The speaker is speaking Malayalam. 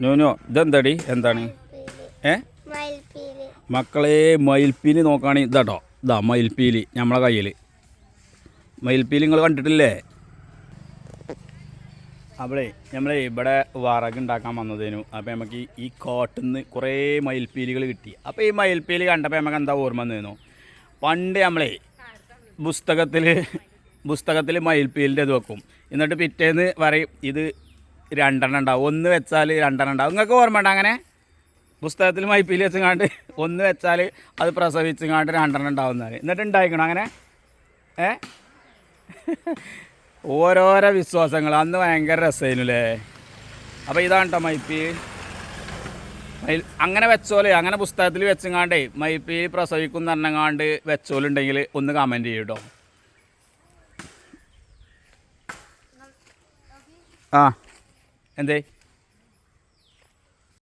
നോനോ ഇതെന്താടി? എന്താണ്? ഏ? മക്കളെ മയിൽപ്പീലി നോക്കുകയാണെങ്കിൽ ഇതാട്ടോ. ഇതാ മയിൽപ്പീലി. നമ്മളെ കയ്യിൽ മയിൽപ്പീലി നിങ്ങൾ കണ്ടിട്ടില്ലേ? അവിടെ നമ്മളെ ഇവിടെ വറക് ഉണ്ടാക്കാൻ വന്നതേനു. അപ്പോൾ നമുക്ക് ഈ- ഈ കോട്ടിൽ നിന്ന് കുറേ മയിൽപ്പീലികൾ കിട്ടി. അപ്പോൾ ഈ മയിൽപ്പീലി കണ്ടപ്പോൾ നമുക്ക് എന്താ ഓർമ്മ വന്നിരുന്നു പണ്ട് നമ്മളെ പുസ്തകത്തിൽ പുസ്തകത്തിൽ മയിൽപ്പീലിന്റെ ഇത് വെക്കും. എന്നിട്ട് പിറ്റേന്ന് പറയും ഇത് രണ്ടെണ്ണം ഉണ്ടാവും. ഒന്ന് വെച്ചാൽ രണ്ടെണ്ണം ഉണ്ടാവും. നിങ്ങൾക്ക് ഓർമ്മ അങ്ങനെ? പുസ്തകത്തിൽ മൈപ്പിൽ വെച്ചങ്ങാണ്ട് ഒന്ന് വെച്ചാൽ അത് പ്രസവിച്ചങ്ങാണ്ട് രണ്ടെണ്ണം ഉണ്ടാവുന്നതാണ് എന്നിട്ട് ഉണ്ടായിക്കണം അങ്ങനെ? ഏ? ഓരോരോ വിശ്വാസങ്ങൾ. അന്ന് ഭയങ്കര രസമായിരുന്നു അല്ലേ അപ്പോൾ ഇതാണ് കേട്ടോ മൈപ്പി അങ്ങനെ വെച്ചോലെ അങ്ങനെ പുസ്തകത്തിൽ വെച്ചങ്ങാണ്ടേ മൈപ്പി പ്രസവിക്കും പറഞ്ഞങ്ങാണ്ട് വെച്ചോലുണ്ടെങ്കിൽ ഒന്ന് കമന്റ് ചെയ്യും കേട്ടോ ആ. and they